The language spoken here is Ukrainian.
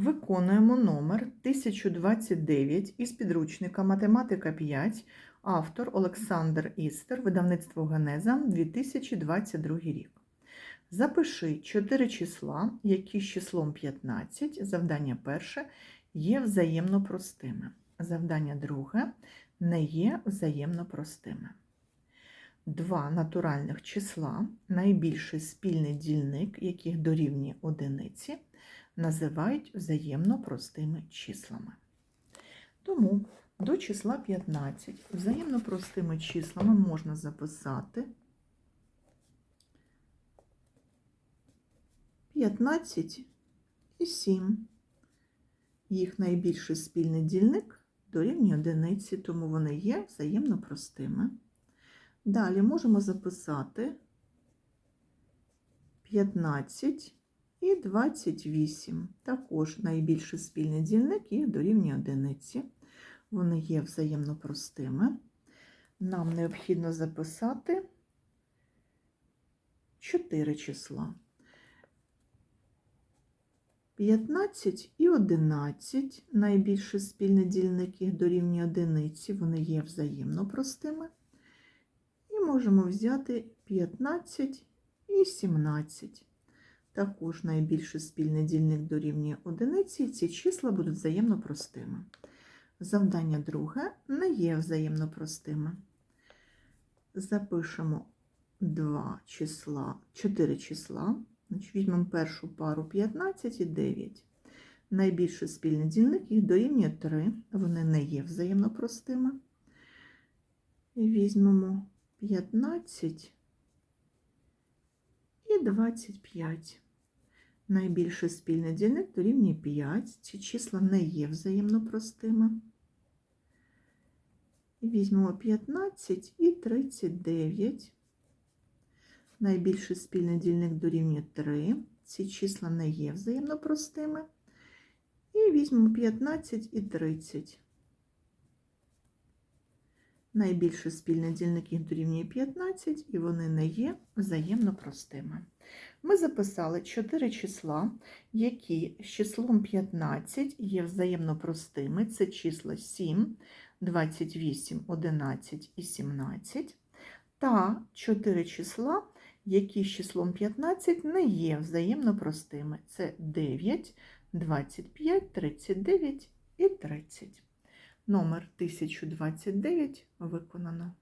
Виконуємо номер 1029 із підручника Математика 5, автор Олександр Істер, видавництво Генеза, 2022 рік. Запиши 4 числа, які з числом 15, завдання перше, є взаємно простими. Завдання друге не є взаємно простими. Два натуральних числа, найбільший спільний дільник, яких дорівнює одиниці, називають взаємно простими числами. Тому до числа 15 взаємно простими числами можна записати 15 і 7. Їх найбільший спільний дільник дорівнює одиниці, тому вони є взаємно простими. Далі можемо записати 15 і 28. Також найбільший спільний дільник їх дорівнює одиниці. Вони є взаємно простими. Нам необхідно записати 4 числа. 15 і 11 найбільший спільний дільник їх дорівнює одиниці, вони є взаємно простими. І можемо взяти 15 і 17. Також найбільший спільний дільник дорівнює одиниці, і ці числа будуть взаємно простими. Завдання друге не є взаємно простими. Запишемо 2 числа, 4 числа. Значить, Візьмемо першу пару 15 і 9. Найбільший спільний дільник їх дорівнює 3, вони не є взаємно простими. Візьмемо 15 і 25. Найбільший спільний дільник дорівнює 5. Ці числа не є взаємно простими. І візьмемо 15 і 39. Найбільший спільний дільник дорівнює 3. Ці числа не є взаємно простими. І візьмемо 15 і 30. Найбільший спільний дільник їх дорівнює 15, і вони не є взаємно простими. Ми записали 4 числа, які з числом 15 є взаємно простими. Це числа 7, 28, 11 і 17. Та 4 числа, які з числом 15 не є взаємно простими. Це 9, 25, 39 і 30. Номер 1029 виконано.